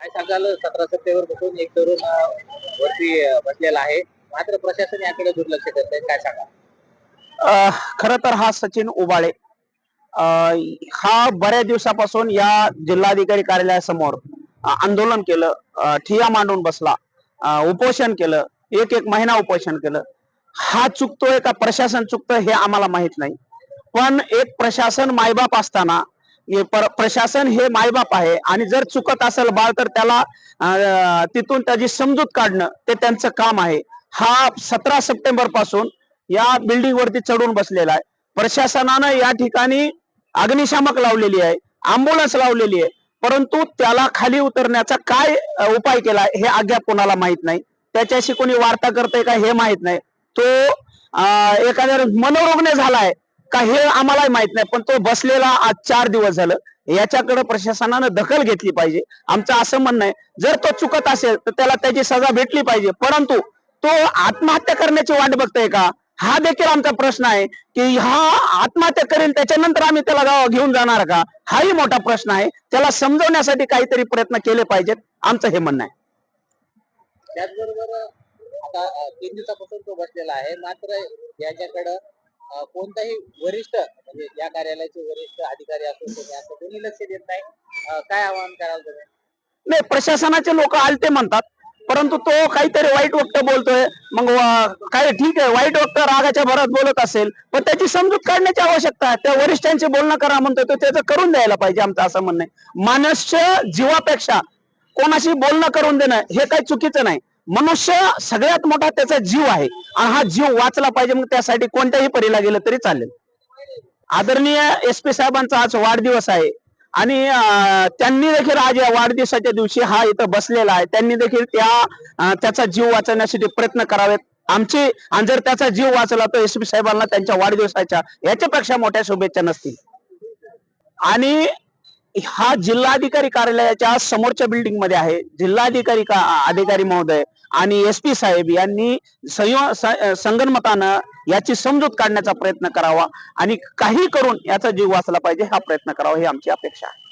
काय सांगाल? सतरा सत्तेवर बसून एक तरुण वरती बसलेला आहे. मात्र प्रशासन याकडे दुर्लक्ष करत आहे. काय सांगा खर तर हा सचिन उबाळे. हा बऱ्याच दिवसापासून या जिल्हाधिकारी कार्यालयासमोर आंदोलन केलं ठिया मांडून बसला उपोषण केलं एक एक महिना उपोषण केलं. हा चुकतोय का? प्रशासन चुकतोय हे आम्हाला माहीत नाही. पण एक प्रशासन मायबाप असताना प्रशासन हे मायबाप आहे. आणि जर चुकत असेल बाळ तर त्याला तिथून त्याची समजूत काढणं ते त्यांचं काम आहे. हा सतरा सप्टेंबरपासून या बिल्डिंग वरती चढून बसलेला आहे. प्रशासनानं या ठिकाणी अग्निशामक लावलेली आहे अँब्युलन्स लावलेली आहे. परंतु त्याला खाली उतरण्याचा काय उपाय केला हे अद्याप कोणाला माहीत नाही. त्याच्याशी कोणी वार्ता करते का हे माहीत नाही. तो एखाद्या मनोरुग्ण झालाय. का हे आम्हाला माहीत नाही पण तो बसलेला आज चार दिवस झालं. याच्याकडे प्रशासनानं दखल घेतली पाहिजे. आमचं असं म्हणणं आहे जर तो चुकत असेल तर त्याला त्याची सजा भेटली पाहिजे. परंतु तो आत्महत्या करण्याची वाट बघतोय का? हा देखील आमचा प्रश्न आहे की हा आत्महत्या करेल त्याच्यानंतर आम्ही त्याला गावा घेऊन जाणार का? हाही मोठा प्रश्न आहे. त्याला समजवण्यासाठी काहीतरी प्रयत्न केले पाहिजेत आमचं हे म्हणणं आहे. त्याचबरोबर आता तीन दिवसापासून तो बसलेला आहे. मात्र याच्याकडं कोणताही वरिष्ठ म्हणजे या कार्यालयाचे वरिष्ठ अधिकारी असो कोणी असो कोणी लक्ष देत नाही. काय आवाहन कराल तुम्ही? नाही प्रशासनाचे लोक आलते म्हणतात परंतु तो काहीतरी वाईट वक्त बोलतोय. मग काय ठीक आहे वाईट वक्त रागाच्या भरात बोलत असेल पण त्याची समजूत काढण्याची आवश्यकता आहे. त्या वरिष्ठांचे बोलणं करा म्हणतोय तो त्याचं करून द्यायला पाहिजे आमचं असं म्हणणं आहे. मनुष्य जीवापेक्षा कोणाशी बोलणं करून देणं हे काही चुकीचं नाही. मनुष्य सगळ्यात मोठा त्याचा जीव आहे. आणि हा जीव वाचला पाहिजे मग त्यासाठी कोणत्याही परीला गेलं तरी चालेल. आदरणीय एस पी साहेबांचा आज वाढदिवस आहे. आणि त्यांनी देखील आज या वाढदिवसाच्या दिवशी हा इथं बसलेला आहे. त्यांनी देखील त्या त्याचा जीव वाचवण्यासाठी प्रयत्न करावेत. आमचे आणि जर त्याचा जीव वाचला तर एस पी साहेबांना त्यांच्या वाढदिवसाच्या याच्यापेक्षा मोठ्या शुभेच्छा नसतील. आणि हा जिल्हाधिकारी कार्यालयाच्या समोरच्या बिल्डिंगमध्ये आहे. जिल्हाधिकारी का अधिकारी महोदय आणि एस पी साहेब यांनी संयो स- याची समजूत काढण्याचा प्रयत्न करावा आणि काही करून याचा जीव वाचला पाहिजे हा प्रयत्न करावा ही आमची अपेक्षा आहे.